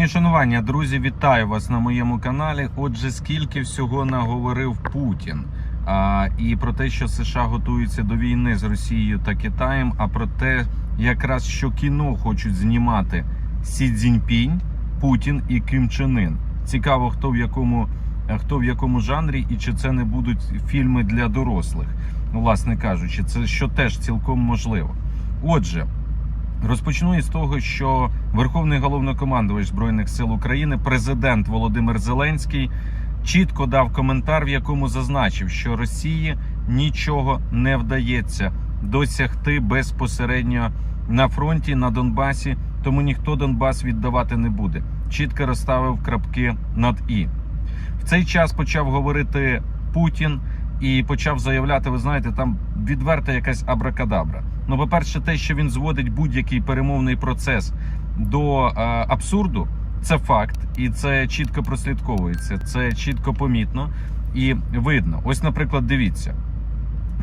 Мої шанування, друзі, вітаю вас на моєму каналі. Отже, скільки всього наговорив Путін. А, і про те, що США готуються до війни з Росією та Китаєм, а про те, якраз що кіно хочуть знімати Сі Цзіньпінь, Путін і Ким Чен Ын. Цікаво, хто в якому хто в якому жанрі, і чи це не будуть фільми для дорослих, ну, власне кажучи, це що теж цілком можливо. Отже. Розпочну із того, що Верховний головнокомандувач Збройних сил України, президент Володимир Зеленський, чітко дав коментар, в якому зазначив, що Росії нічого не вдається досягти безпосередньо на фронті на Донбасі, тому ніхто Донбас віддавати не буде. Чітко розставив крапки над і в цей час почав говорити Путін і почав заявляти: ви знаєте, там відверта якась абракадабра. Ну, по-перше, те, що він зводить будь-який перемовний процес до е, абсурду, це факт, і це чітко прослідковується, це чітко помітно і видно. Ось, наприклад, дивіться,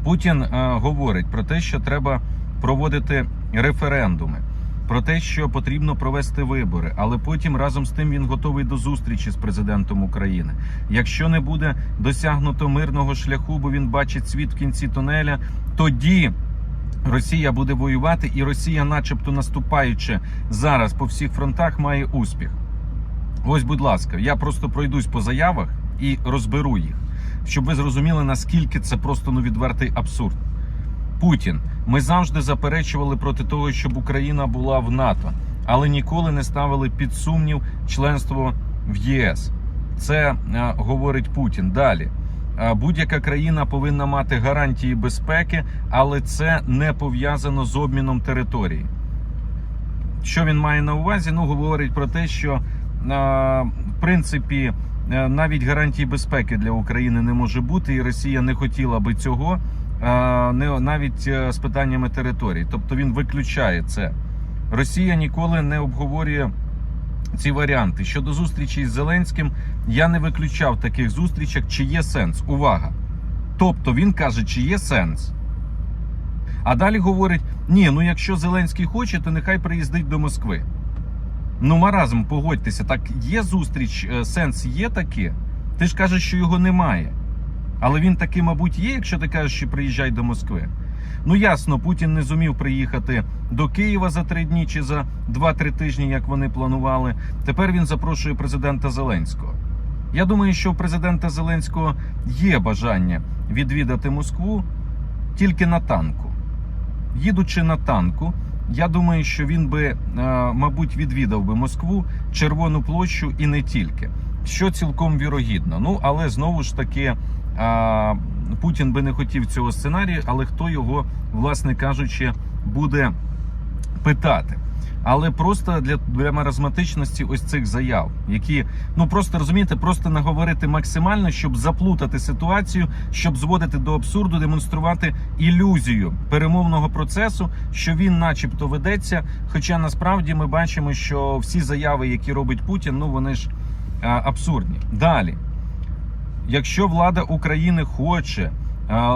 Путін е, говорить про те, що треба проводити референдуми. Про те, що потрібно провести вибори, але потім разом з тим він готовий до зустрічі з президентом України. Якщо не буде досягнуто мирного шляху, бо він бачить світ в кінці тунеля, тоді Росія буде воювати, і Росія, начебто, наступаючи зараз по всіх фронтах, має успіх. Ось, будь ласка, я просто пройдусь по заявах і розберу їх, щоб ви зрозуміли, наскільки це просто ну відвертий абсурд. Путін, ми завжди заперечували проти того, щоб Україна була в НАТО, але ніколи не ставили під сумнів членство в ЄС. Це е, говорить Путін. Далі будь-яка країна повинна мати гарантії безпеки, але це не пов'язано з обміном території. Що він має на увазі? Ну, говорить про те, що в принципі е, навіть гарантії безпеки для України не може бути, і Росія не хотіла би цього навіть е, з питаннями території. Тобто він виключає це. Росія ніколи не обговорює ці варіанти. Щодо зустрічі з Зеленським, я не виключав таких зустрічах, чи є сенс. Увага! Тобто він каже, чи є сенс. А далі говорить: ні, ну якщо Зеленський хоче, то нехай приїздить до Москви. Ну, маразм, погодьтеся, так є зустріч, е, сенс є таке. Ти ж кажеш, що його немає. Але він таки, мабуть, є, якщо ти кажеш, що приїжджай до Москви. Ну ясно, Путін не зумів приїхати до Києва за три дні чи за 2-3 тижні, як вони планували. Тепер він запрошує президента Зеленського. Я думаю, що у президента Зеленського є бажання відвідати Москву тільки на танку. Їдучи на танку, я думаю, що він би, е, мабуть, відвідав би Москву, Червону площу і не тільки. Що цілком вірогідно. Ну, але знову ж таки. Путін би не хотів цього сценарію, але хто його, власне кажучи, буде питати. Але просто для, для маразматичності ось цих заяв, які ну просто розумієте, просто наговорити максимально, щоб заплутати ситуацію, щоб зводити до абсурду, демонструвати ілюзію перемовного процесу, що він, начебто, ведеться. Хоча насправді ми бачимо, що всі заяви, які робить Путін, ну вони ж а, абсурдні. Далі. Якщо влада України хоче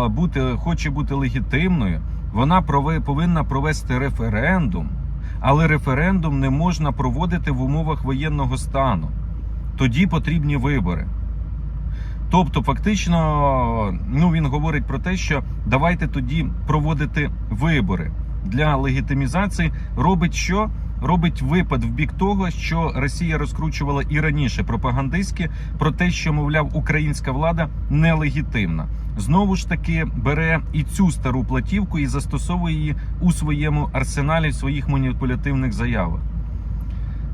бути, хоче бути легітимною, вона повинна провести референдум, але референдум не можна проводити в умовах воєнного стану. Тоді потрібні вибори. Тобто, фактично, ну він говорить про те, що давайте тоді проводити вибори для легітимізації. Робить що? Робить випад в бік того, що Росія розкручувала і раніше пропагандистськи про те, що мовляв українська влада нелегітимна. Знову ж таки бере і цю стару платівку і застосовує її у своєму арсеналі в своїх маніпулятивних заявах.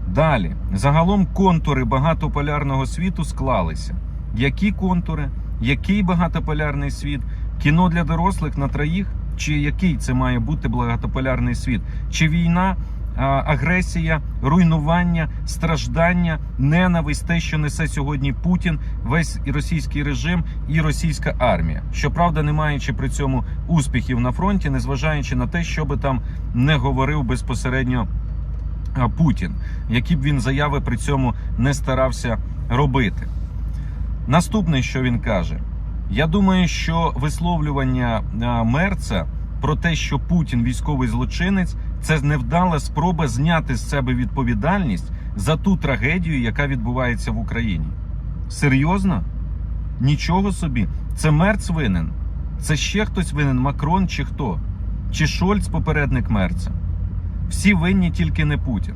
Далі, загалом контури багатополярного світу склалися. Які контури, який багатополярний світ, кіно для дорослих на троїх, чи який це має бути багатополярний світ, чи війна, агресія, руйнування, страждання, ненависть, те, що несе сьогодні Путін, весь російський режим і російська армія. Щоправда, не маючи при цьому успіхів на фронті, незважаючи на те, що би там не говорив безпосередньо Путін, які б він заяви при цьому не старався робити. Наступне, що він каже, я думаю, що висловлювання Мерца про те, що Путін військовий злочинець, це невдала спроба зняти з себе відповідальність за ту трагедію, яка відбувається в Україні. Серйозно? Нічого собі. Це Мерц винен. Це ще хтось винен, Макрон чи хто? Чи Шольц попередник Мерца? Всі винні, тільки не Путін.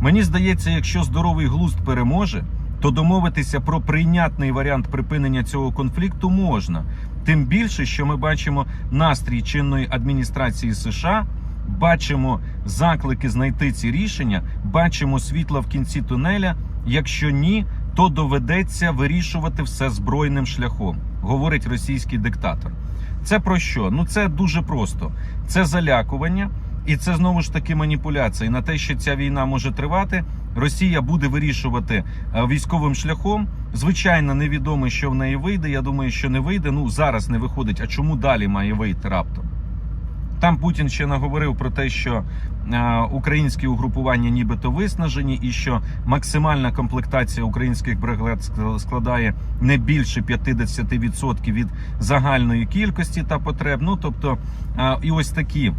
Мені здається, якщо здоровий глузд переможе, то домовитися про прийнятний варіант припинення цього конфлікту можна. Тим більше, що ми бачимо настрій чинної адміністрації США, бачимо заклики знайти ці рішення, бачимо світла в кінці тунеля. Якщо ні, то доведеться вирішувати все збройним шляхом, говорить російський диктатор. Це про що? Ну це дуже просто. Це залякування, і це знову ж таки маніпуляції на те, що ця війна може тривати. Росія буде вирішувати е, військовим шляхом. Звичайно, невідомо, що в неї вийде. Я думаю, що не вийде. Ну зараз не виходить. А чому далі має вийти раптом? Там Путін ще наговорив про те, що е, українські угрупування нібито виснажені, і що максимальна комплектація українських бригад складає не більше 50% від загальної кількості та потреб. Ну тобто, е, і ось такі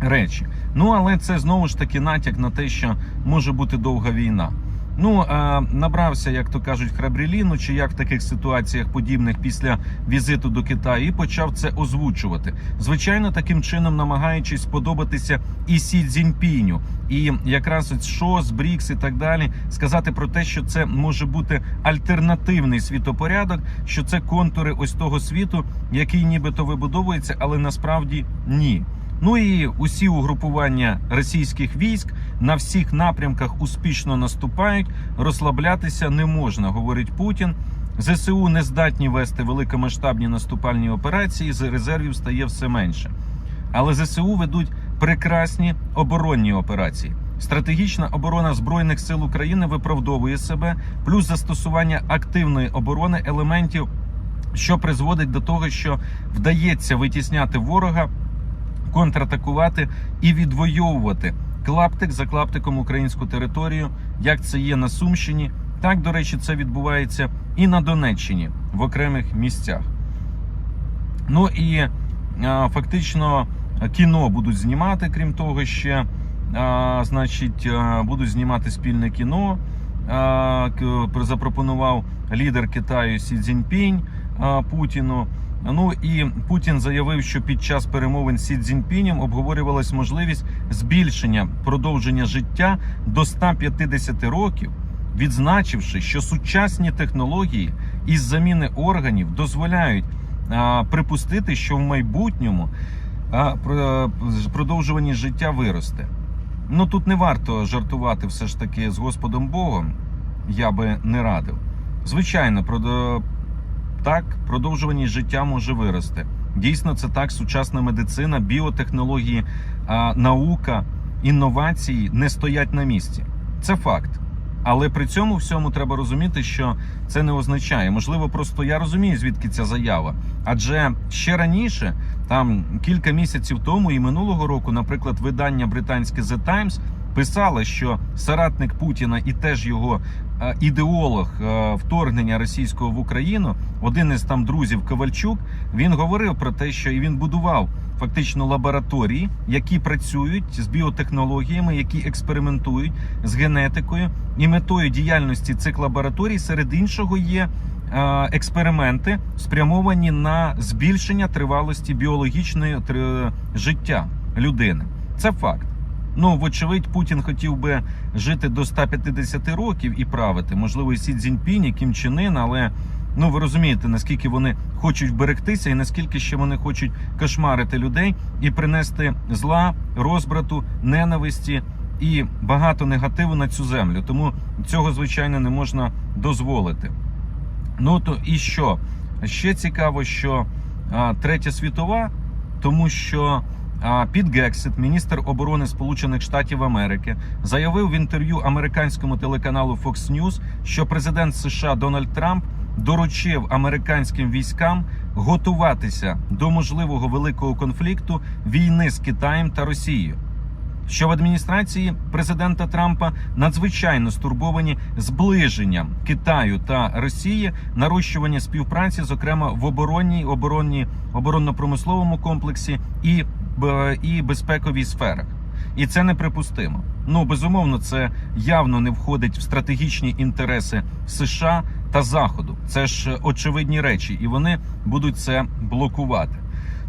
речі. Ну але це знову ж таки натяк на те, що може бути довга війна. Ну е, набрався, як то кажуть, храбріліну, чи як в таких ситуаціях подібних після візиту до Китаю, і почав це озвучувати. Звичайно, таким чином намагаючись сподобатися і Сі Цзіньпіню, і якраз ШОС, БРІКС і так далі, сказати про те, що це може бути альтернативний світопорядок, що це контури ось того світу, який нібито вибудовується, але насправді ні. Ну і усі угрупування російських військ на всіх напрямках успішно наступають. Розслаблятися не можна, говорить Путін. ЗСУ не здатні вести великомасштабні наступальні операції. З резервів стає все менше. Але ЗСУ ведуть прекрасні оборонні операції. Стратегічна оборона збройних сил України виправдовує себе, плюс застосування активної оборони елементів, що призводить до того, що вдається витісняти ворога контратакувати і відвоювати клаптик за клаптиком українську територію, як це є на Сумщині. Так, до речі, це відбувається і на Донеччині в окремих місцях. Ну і фактично кіно будуть знімати, крім того, ще значить, будуть знімати спільне кіно. Запропонував лідер Китаю Сі Цзіньпінь Путіну. Ну і Путін заявив, що під час перемовин Сі Цзіньпінем обговорювалась можливість збільшення продовження життя до 150 років, відзначивши, що сучасні технології із заміни органів дозволяють а, припустити, що в майбутньому а, про- продовжуваність життя виросте. Ну тут не варто жартувати все ж таки з Господом Богом. Я би не радив. Звичайно, так, продовжуваність життя може вирости. Дійсно, це так. Сучасна медицина, біотехнології, наука, інновації не стоять на місці. Це факт. Але при цьому всьому треба розуміти, що це не означає. Можливо, просто я розумію, звідки ця заява. Адже ще раніше, там кілька місяців тому і минулого року, наприклад, видання британське The Times писало, що соратник Путіна і теж його ідеолог е, вторгнення російського в Україну, один із там друзів Ковальчук, він говорив про те, що і він будував фактично лабораторії, які працюють з біотехнологіями, які експериментують з генетикою, і метою діяльності цих лабораторій, серед іншого, є е, експерименти, спрямовані на збільшення тривалості біологічної життя людини. Це факт. Ну, вочевидь, Путін хотів би жити до 150 років і правити. Можливо, і Сі Цзіньпінь, і Кім Чен Ын, але ну ви розумієте, наскільки вони хочуть вберегтися, і наскільки ще вони хочуть кошмарити людей і принести зла, розбрату, ненависті і багато негативу на цю землю. Тому цього звичайно не можна дозволити. Ну то і що? Ще цікаво, що а, третя світова, тому що а, Піт Гексет, міністр оборони Сполучених Штатів Америки, заявив в інтерв'ю американському телеканалу Fox News, що президент США Дональд Трамп доручив американським військам готуватися до можливого великого конфлікту війни з Китаєм та Росією. Що в адміністрації президента Трампа надзвичайно стурбовані зближенням Китаю та Росії, нарощування співпраці, зокрема в оборонній, оборонній, оборонно-промисловому комплексі і, і безпековій сферах. І це неприпустимо. Ну безумовно, це явно не входить в стратегічні інтереси США та Заходу. Це ж очевидні речі, і вони будуть це блокувати.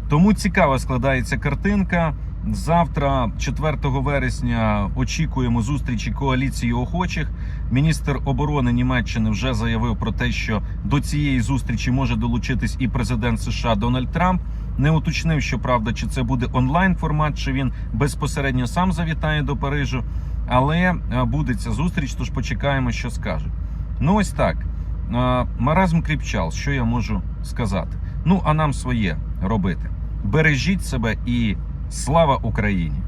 Тому цікава складається картинка. Завтра, 4 вересня, очікуємо зустрічі коаліції охочих. Міністр оборони Німеччини вже заявив про те, що до цієї зустрічі може долучитись і президент США Дональд Трамп. Не уточнив, що правда, чи це буде онлайн формат, чи він безпосередньо сам завітає до Парижу. Але е, буде ця зустріч, тож почекаємо, що скаже. Ну ось так. Е, Маразм кріпчал, що я можу сказати. Ну а нам своє робити. Бережіть себе і слава Україні!